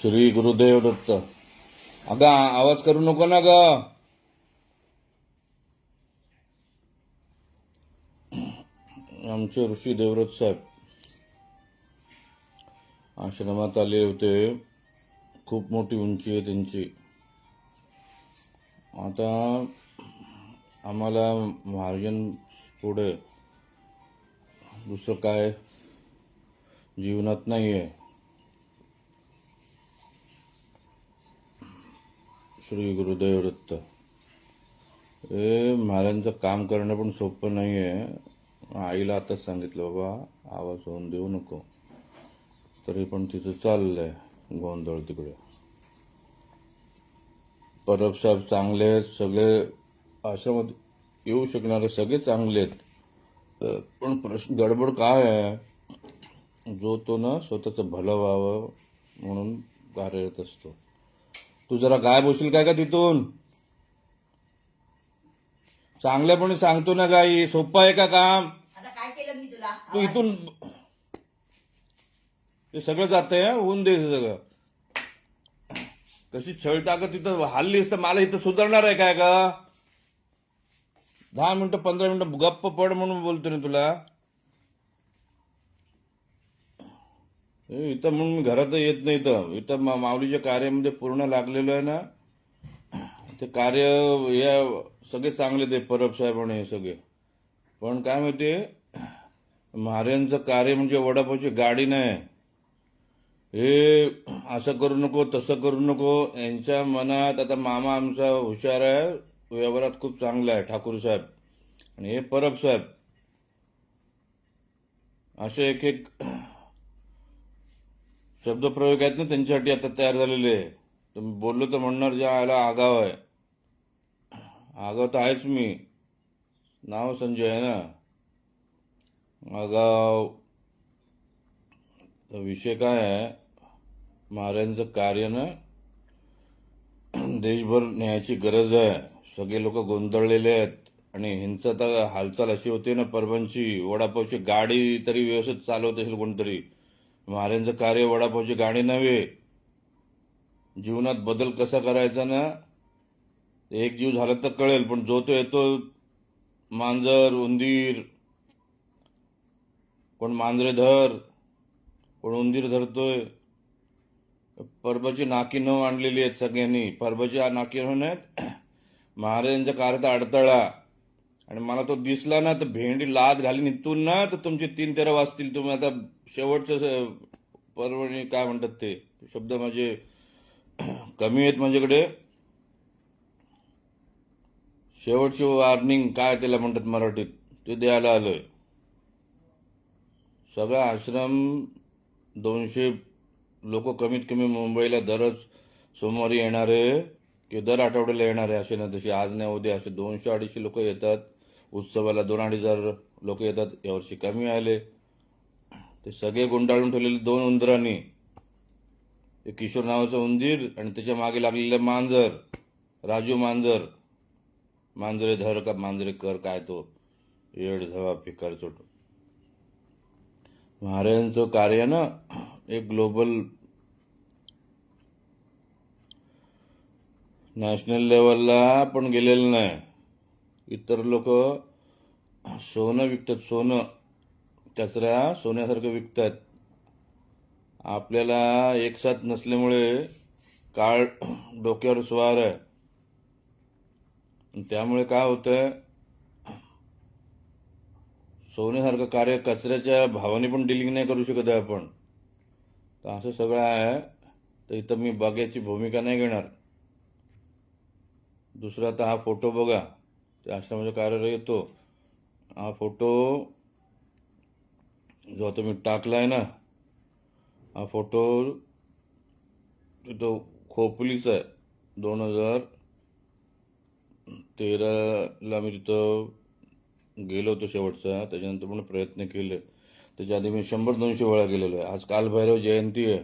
श्री गुरुदेव दत्त. अगं आवाज करू नको ना ग. आमचे ऋषी देवव्रत साहेब. आश्रमात आले होते. खूप मोठी उंची आहे त्यांची. आता आम्हाला महार्जन पुढे दुसरं काय जीवनात नाही आहे श्री गुरुदेव दत्त हे महाराजांचं काम करणं पण सोपं नाही आहे आईला आताच सांगितलं बाबा आवाज होऊन देऊ नको. तरी पण तिथं चाललंय गोंधळ तिकडे. परब साहेब चांगले आहेत सगळे आश्रमात येऊ शकणारे सगळे चांगले आहेत. पण प्रश्न गडबड काय आहे? जो तो ना स्वतःचं भलं व्हावं म्हणून कार्यरत असतो. तू जरा गायब होशील काय का तिथून? चांगल्यापणे सांगतो ना गाई सोपं आहे का काम? आता काय केलं मी तुला? तू इथून ते सगळं जातंय हं? होऊन दे सगळं. कशी छळ टाकत तिथं हल्लीस तर मला इथं सुधारणार आहे काय का दहा मिनिटं पंधरा मिनिटं गप्प पड म्हणून बोलतो ना तुला. इथं म्हणून मी घरात येत नाही इथं. इथं मा- माऊलीच्या कार्यामध्ये म्हणजे पूर्ण लागलेलो आहे ना. ते कार्य या सगळे चांगले ते परब साहेब आणि हे सगळे. पण काय माहिती महाराजांचं कार्य म्हणजे वडापावची गाडी नाही. हे असं करू नको तसं करू नको. यांच्या मनात आता मामा आमचा हुशार आहे. व्यवहारात खूप चांगला आहे ठाकूर साहेब. आणि हे परब साहेब. असे एक एक शब्दप्रयोग आहेत ना त्यांच्यासाठी आता तयार झालेले. तुम्ही बोललो तर म्हणणार ज्या आला आगाव आहे. आगाव तर आहेच मी. नाव संजय आहे ना. आगाव. तर विषय काय आहे? महाराजांचं कार्य ना देशभर न्यायची गरज आहे. सगळे लोक गोंधळलेले आहेत. आणि हिंसा तर हालचाल अशी होते ना परबांची वडापावची गाडी तरी व्यवस्थित चालवत असेल कोणतरी. महाराजांचं कार्य वडापावची गाणी नव्हे. जीवनात बदल कसा करायचा ना एक जीव झाला तर कळेल पण जो तो येतो मांजर उंदीर कोण मांजरे धर कोण उंदीर धरतोय. परबाची नाकी न आणलेली आहेत सगळ्यांनी. परबाची नाकी न आहेत महाराजांच्या कार्यात अडथळा. आणि मला तो दिसला ना तर भेंडी लाद घाली इथून ना तर तुमचे तीन तेरा वाजतील. तुम्ही आता शेवटचं परवणी काय म्हणतात ते? शब्द माझे कमी आहेत माझ्याकडे. शेवटची वॉर्निंग काय त्याला म्हणतात मराठीत? ते द्यायला आलोय. सगळा आश्रम दोनशे लोक कमीत कमी मुंबईला दररोज सोमवारी येणारे किंवा दर आठवड्याला येणारे असे ना तसे. आज नाही उद्या असे दोनशे अडीचशे लोक येतात. उत्सवाला दोन अडीच हजार लोक येतात. यावर्षी कमी आले ते सगळे गुंडाळून ठेवलेले दोन उंदरांनी. एक किशोर नावाचा उंदीर आणि त्याच्यामागे लागलेले मांजर. राजू मांजर. मांजरे धर का मांजरे कर काय तो? येड धवा पिकार चोट. महाराजांचं कार्य ना एक ग्लोबल नॅशनल लेवलला पण गेलेलं नाही. इतर लोक सोनं विकतात सोनं. कचरा सोन्यासारखं विकतात. आपल्याला एकसाथ नसल्यामुळे काळ डोक्यावर स्वार आहे. त्यामुळे काय होतं? सोन्यासारखं कार्य कचऱ्याच्या भावाने पण डिलिंग नाही करू शकत आहे आपण. तर असं सगळं आहे. तर इथं मी बागेची भूमिका नाही घेणार. दुसरा आता हा फोटो बघा. त्या आश्रमाच्या कार्यालय येतो. हा फोटो जो आता मी टाकलाय ना हा फोटो तिथं खोपलीचा आहे. दोन हजार तेराला मी तिथं गेलो होतो शेवटचा. त्याच्यानंतर पण प्रयत्न केले. त्याच्या आधी मी शंभर दोनशे वेळा गेलेलो आहे. आज कालभैरव जयंती आहे.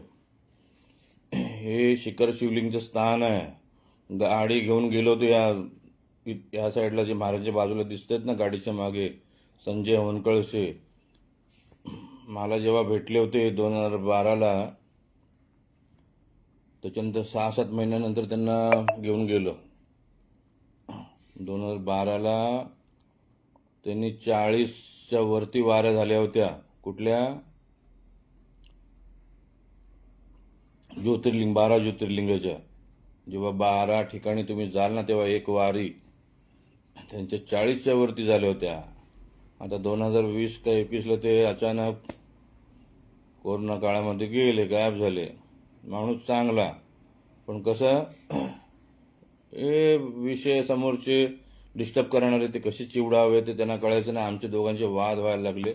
हे शिखर शिवलिंगचं स्थान आहे. गाडी घेऊन गेलो होतो या ह्या या साईडला जे महाराजच्या बाजूला दिसतात ना गाडीच्या मागे संजय होनकळसे. मला जेव्हा भेटले होते दोन हजार बाराला त्याच्यानंतर सहा सात महिन्यानंतर त्यांना घेऊन गेलो. दोन हजार बाराला त्यांनी चाळीसच्या वरती वाऱ्या झाल्या होत्या. कुठल्या? ज्योतिर्लिंग बारा ज्योतिर्लिंगाच्या. जेव्हा बारा ठिकाणी तुम्ही जाल ना तेव्हा एक वारी. त्यांच्या चाळीसच्या वरती झाल्या होत्या. आता दोन हजार वीस का एकवीसला ते अचानक कोरोना काळामध्ये गेले गायब झाले. माणूस चांगला. पण कसं हे विषय समोरचे डिस्टर्ब करणारे ते कसे चिवडावे ते त्यांना कळायचं नाही. आमचे दोघांचे वाद व्हायला लागले.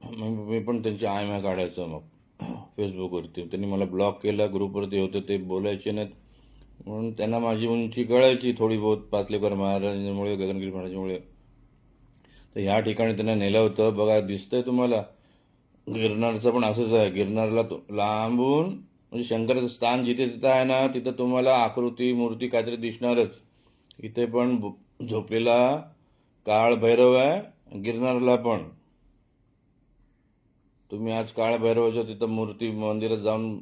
मग मी पण त्यांची आयम्या काढायचं मग. फेसबुकवरती त्यांनी मला ब्लॉक केला ग्रुपवरती होते ते बोलायचे नाहीत. म्हणून त्यांना माझी उंची कळायची थोडी बहुत पाचलेकर महाराजांमुळे गगनगिरी महाराजांमुळे. तर ह्या ठिकाणी त्यांना नेलं होतं. बघा दिसतंय तुम्हाला. गिरनारचं पण असंच आहे. गिरनारला तो- लांबून म्हणजे शंकराचं स्थान जिथे तिथं आहे ना तिथं तुम्हाला आकृती मूर्ती काहीतरी दिसणारच. इथे पण झोपलेला काळ भैरव आहे गिरनारला पण. तुम्ही आज काळ भैरवाच्या तिथं मूर्ती मंदिरात जाऊन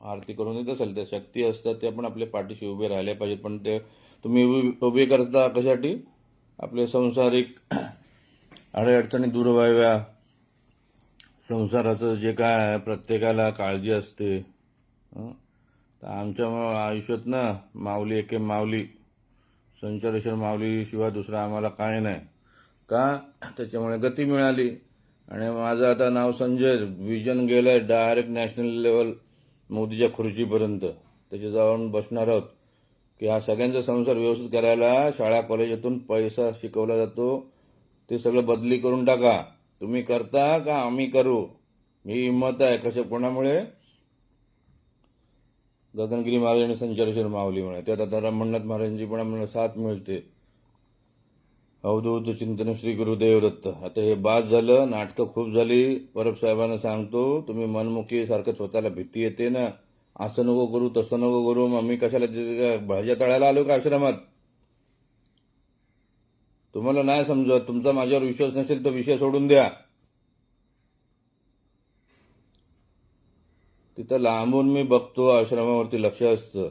आरती करून येत असेल त्या शक्ती असतात ते पण आपल्या पाठीशी उभे राहिले पाहिजेत. पण ते तुम्ही उभी उभे करता कशासाठी? आपले संसारिक अडीअडचणी दूर व्हाव्या. संसाराचं जे काय आहे प्रत्येकाला काळजी असते. तर आमच्या आयुष्यात ना माऊली एके माऊली. संचारेश्वर माऊलीशिवाय दुसरा आम्हाला काय नाही. का? त्याच्यामुळे गती मिळाली. आणि माझं आता नाव संजय विजन गेलंय डायरेक्ट नॅशनल लेवल मोदीच्या खुर्चीपर्यंत. त्याच्या जाऊन बसणार आहोत. की हा सगळ्यांचा संसार व्यवस्थित करायला शाळा कॉलेजातून पैसा शिकवला जातो. ते सगळं बदली करून टाका. तुम्ही करता का आम्ही करू? ही हिंमत आहे कशा कोणामुळे? गगनगिरी महाराज आणि संचारेश्वर माऊलीमुळे त्यात आता रमणनाथ महाराजांची पण आम्हाला साथ मिळते. अवधूत चिंतन श्री गुरुदेव दत्त आता हे बाद झालं नाटकं खूप झाली. परब साहेबांना सांगतो तुम्ही मनमुखी सारखं स्वतःला भीती येते ना. असं नको करू तसं नको करू. मग मी कशाला भाज्या तळायला आलो का आश्रमात? तुम्हाला नाही समजत. तुमचा माझ्यावर विश्वास नसेल तर विषय सोडून द्या. तिथं लांबून मी बघतो आश्रमावरती लक्ष असतं.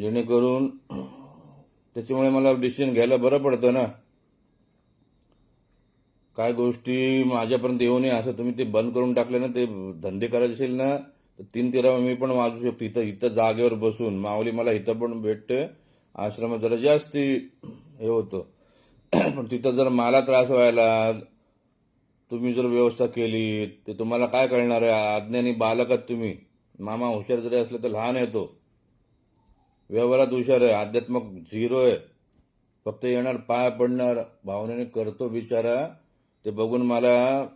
जेणेकरून त्याच्यामुळे मला डिसिजन घ्यायला बरं पडतं ना. काय गोष्टी माझ्यापर्यंत येऊ नये असं तुम्ही ते बंद करून टाकले ना ते धंदे करायचे असेल ना तर तीन तेरा मी पण वाजू शकतो. इथं इथं जागेवर बसून. माऊली मला इथं पण भेटते. आश्रमात जरा जास्ती हे होतं. पण तिथं जर मला त्रास व्हायला तुम्ही जर व्यवस्था केली ते तुम्हाला काय कळणार आहे? अज्ञानी बालकात तुम्ही. मामा हुशार जरी असले तर लहान येतो व्यवहारात हुशार आहे अध्यात्मक झिरो आहे. फक्त येणार पाय पडणार भावनेने करतो बिचारा. ते बघून मला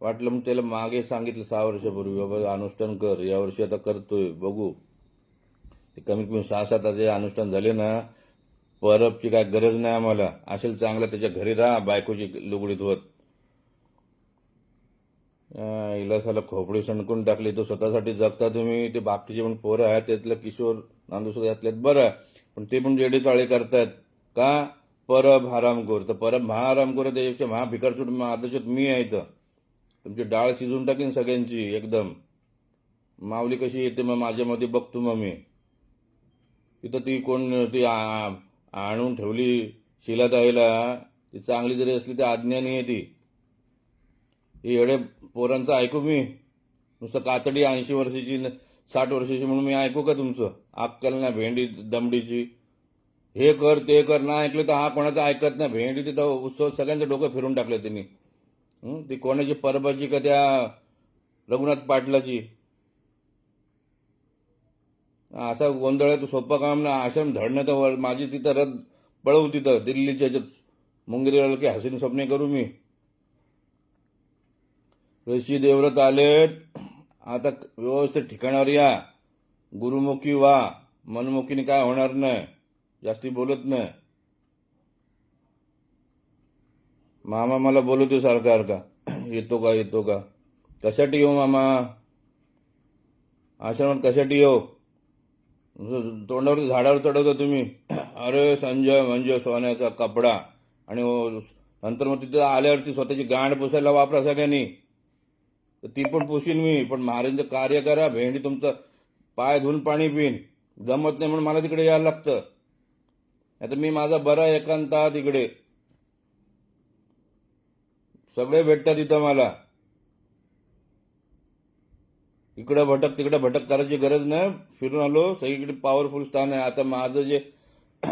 वाटलं मग त्याला मागे सांगितलं सहा वर्षापूर्वी बाबा अनुष्ठान कर यावर्षी आता करतोय बघू. ते कमीत कमी सहा सात जे अनुष्ठान झाले ना परबची काय गरज नाही आम्हाला. असेल चांगलं त्याच्या घरी राहा बायकोची लुगडीत होत. हिला साला खोपडी सणकून टाकली. तो स्वतःसाठी जगता तुम्ही. ते बाकीचे पण पोरं आहेत. त्यातलं किशोर नांदुसकर यातल्यात बरं. आहे. पण ते पण जेडे चाळे करतायत. का? परब हरामखोर तर परब महारामखोर आहे त्याच्यापेक्षा महा भिकारचूट आदर्शत मी आहे इथं. तुमची डाळ शिजून टाकीन सगळ्यांची एकदम. माऊली कशी येते मग माझ्यामध्ये बघतो मग मी. तिथं ती कोण ती आ- आणून ठेवली शिलाताईला. ती चांगली जरी असली तर नाही आहे ती. हे एवढे पोरांचं ऐकू मी. नुसतं कातडी ऐंशी वर्षाची साठ वर्षाची म्हणून मी ऐकू का तुमचं? अक्कल नाही भेंडी दमडीची. हे कर ते कर. ना ऐकलं तर हा कोणाचं ऐकत नाही. भेंडी तिथं उत्सव सगळ्यांचं डोकं फिरून टाकलं त्यांनी ती कोणाची परबाची का त्या रघुनाथ पाटलाची? असा गोंधळ आहे तो सोपं काम ना. आश्रम धडणं तर माझी तिथं रद पळवू तिथं. दिल्लीच्या ह्याच्यात मुंगेरीला की हसीन स्वप्ने करू मी. ऋषी देवव्रत आलेत. आता व्यवस्थित ठिकाणावर या. गुरुमुखी वा मनमुखीने काय होणार नाही. जास्ती बोलत नाही. मामा मला बोलवतो सारखा सारखा. येतो का येतो का? कशासाठी येऊ मामा? आश्रमात कशासाठी येऊ? तोंडावर झाडावर चढवता तुम्ही. अरे संजय म्हणजे सोन्याचा कपडा. आणि नंतर मग तिथे आल्यावरती स्वतःची गांड पुसायला वापरा सगळ्यांनी. तर ती पण पुशीन मी पण महाराजांचं कार्य करा भेंडी तुमचं पाय धुवून पाणी पिईन जमत नाही म्हणून मला तिकडे यायला लागतं. आता मी माझा बरा एकांता तिकडे. सगळे भेटतात इथं मला. इकडं भटक तिकडे भटक करायची गरज नाही. फिरून आलो सगळीकडे पॉवरफुल स्थान आहे. आता माझं जे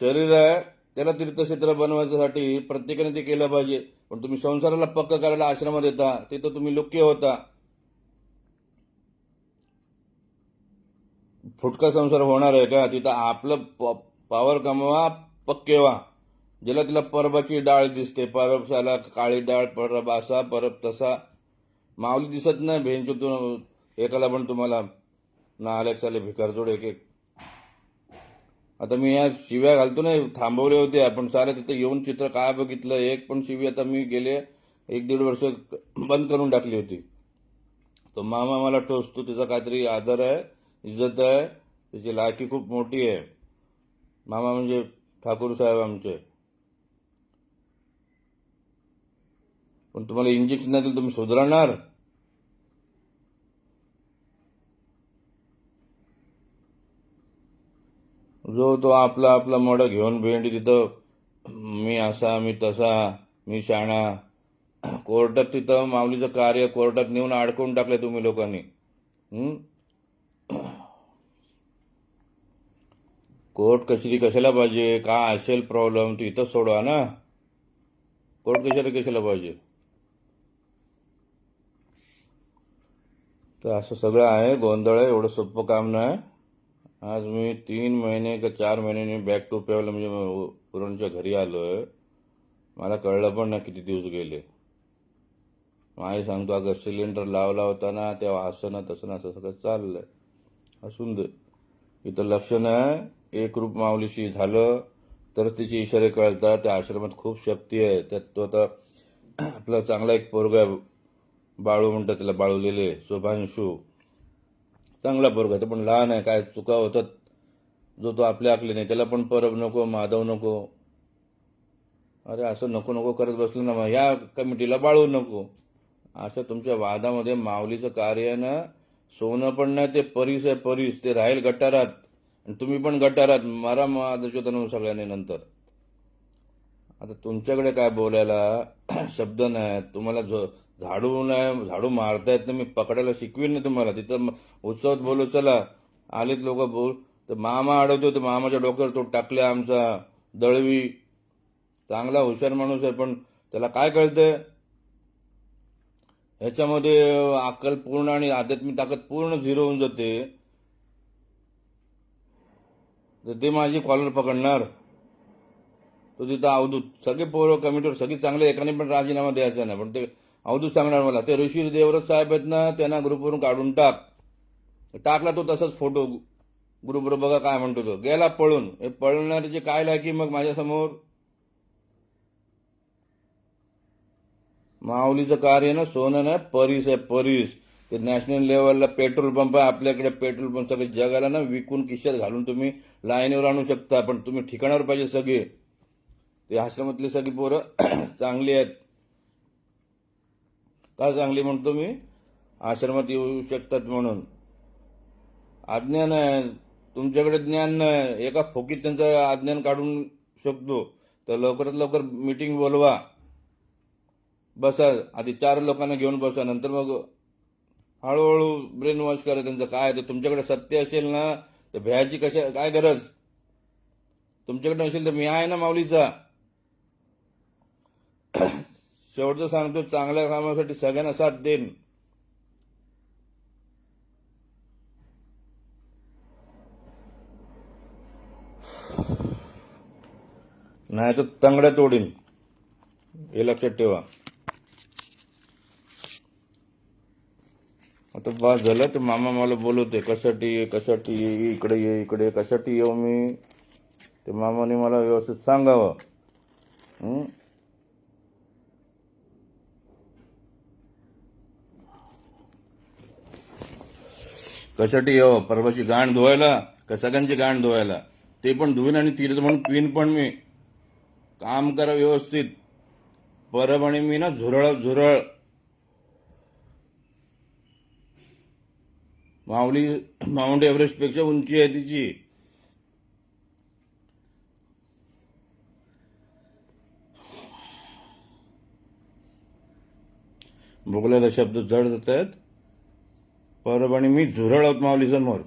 शरीर आहे त्याला तीर्थक्षेत्र बनवायच्यासाठी प्रत्येकाने ते केलं पाहिजे. पण तुम्ही संसाराला पक्क करायला आश्रमात येता तिथं तुम्ही लोक्य होता. फुटका संसार होणार आहे का? तिथं आपलं पावर कमवा पक्के व्हा. ज्याला तिला परबाची डाळ दिसते परबसाला काळी डाळ परब असा परब तसा. माऊली दिसत नाही भेंचूतून एकाला पण तुम्हाला ना आलेक्साले भिकारजोड एक एक आता मी या शिव्या घालतो नाही थांबवले होते आपण सारे तिथे येऊन चित्र काय बघितलं एक पण शिवी आता मी गेले एक दीड वर्ष बंद करून टाकली होती. तो मामा मला टोचतो त्याचा काहीतरी आदर आहे इज्जत आहे त्याची लायकी खूप मोठी आहे. मामा म्हणजे ठाकूर साहेब आमचे. पण तुम्हाला इंजेक्शन नाही दिलं तुम्ही सुधारणार? जो तो आपला आपला मड घेऊन भेंडी तिथं मी असा मी तसा मी शाणा. कोर्टात तिथं माऊलीचं कार्य कोर्टात नेऊन अडकवून टाकलं तुम्ही लोकांनी. कोर्ट कचेरी कशाला पाहिजे? काय असेल प्रॉब्लेम? तू इथंच सोडवा ना. कोर्ट कचेरी कशाला पाहिजे? तर असं सगळं आहे. गोंधळ आहे. एवढं सोपं काम नाही. आज मी तीन महिने का चार महिन्याने बॅक टू पेवला म्हणजे पुरणच्या घरी आलो आहे मला कळलं पण नाही किती दिवस गेले. माही सांगतो अगं सिलेंडर लावला होता ना तेव्हा असं ना तसं ना असं सगळं चाललंय. असून दे. इथं लक्ष नाही. एक रूप माऊलीशी झालं तरच तिचे इशारे कळतात. त्या आश्रमात खूप शक्ती आहे. त्यात तो आता आपला चांगला एक पोरगा आहे. बाळू म्हणतात त्याला बाळूलेले शुभांशू. चांगला पोरगा आहे, पण लहान आहे काय चुका होतात जो तो आपल्या आखले नाही त्याला पण परब नको माधव नको. अरे असं नको नको करत बसलं ना मग ह्या कमिटीला बाळू नको. असं तुमच्या वादामध्ये माऊलीचं कार्य आहे ना सोनं पण नाही ते परीस आहे परीस ते राहील गटारात. आणि तुम्ही पण गटारात मारा माझं सगळ्यांनी नंतर. आता तुमच्याकडे काय बोलायला शब्द नाही तुम्हाला जो झाडू नाही झाडू मारता येत नाही मी पकडायला शिकवीन ना तुम्हाला. तिथं उत्सवात बोलू चला. आलेत लोक बोल. तर मामा अडवतो तर मामाच्या डोक्यावर तो टाकल्या आमचा दळवी. चांगला हुशार माणूस आहे पण त्याला काय कळतंय? ह्याच्यामध्ये अक्कल पूर्ण आणि आध्यात्मिक ताकद पूर्ण झिरो होऊन जाते. तर ते माझी कॉलर पकडणार. तो तिथं अवधूत सगळे पोरं कमिटीवर सगळे चांगले एकाने पण राजीनामा द्यायचा नाही पण ते अवधूत सांगणार मला. ते ऋषी देवरथ साहेब आहेत ना त्यांना ग्रुपवरून काढून टाक. टाकला तो तसाच फोटो. ग्रुपवर बघा काय म्हणतो तो. गेला पळून. हे पळणाऱ्याची काय लायकी मग माझ्यासमोर? माऊलीचं कार्य ना सोनं ना परीस आहे परीस. ते नॅशनल लेवलला पेट्रोल पंप आहे आपल्याकडे पेट्रोल पंप सगळे जगाला ना विकून खिशात घालून तुम्ही लाईनीवर आणू शकता पण तुम्ही ठिकाणावर पाहिजे सगळे. ते आश्रमातले सगळी पोरं चांगली आहेत. का चांगली म्हणतो मी? आश्रमात येऊ शकतात म्हणून. अज्ञान आहे तुमच्याकडे ज्ञान नाही एका फोकीत त्यांचं अज्ञान काढून शकतो. तर लवकरात लवकर मीटिंग बोलवा. बसा आधी चार लोकांना घेऊन बसा नंतर मग हळूहळू ब्रेन वॉश करा त्यांचं. काय ते? तुमच्याकडे सत्य असेल ना तर भ्यायची कशा काय गरज? तुमच्याकडे असेल तर मी आहे ना माऊलीचा. शेवटचं सांगतो चांगल्या कामासाठी सगळ्यांना साथ देईन. नाही तर तंगड्या तोडीन. हे लक्षात ठेवा. आता बस झालं तर मामा मला बोलवते कशासाठी ये कशासाठी ये इकडे ये इकडे ये. कशासाठी येऊ मी? ते मामाने मला व्यवस्थित सांगावं. कशासाठी यावं? परवाची गाण धुवायला? का सगळ्यांची गाण धुवायला? ते पण धुवीन आणि तीर्थ म्हणून पिन पण मी. काम करा व्यवस्थित. परब आणि मी ना झुरळ झुरळ. माऊली माउंट एव्हरेस्टपेक्षा उंची आहे तिची. बोगल्याला शब्द जड जात आहेत परभणी आणि मी झुरळ आहोत माऊली समोर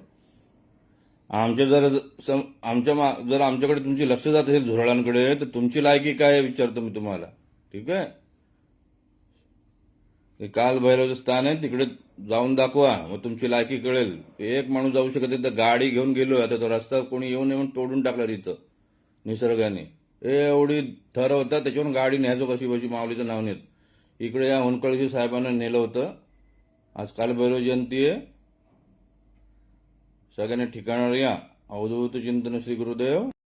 आमच्या जर सम- आमच्या मा- जर आमच्याकडे तुमची लक्ष जात असेल झुरळांकडे तर तुमची लायकी काय आहे विचारतो मी तुम्हाला. ठीक आहे? हे काल भैरवचं स्थान आहे तिकडे जाऊन दाखवा मग तुमची लायकी कळेल. एक माणूस जाऊ शकत नाही, तर गाडी घेऊन गेलो आता तो रस्ता कोणी येऊन येऊन तोडून टाकला तिथं निसर्गाने. एवढी थर होता त्याच्यावरून गाडी न्यायचो कशी बशी? माऊलीचं नाव नेत इकडे या होनकळजी साहेबांना नेलं होतं. आज कालभैरव जयंती आहे. सगळ्यांनी ठिकाणावर या अवधूत चिंतन श्री गुरुदेव.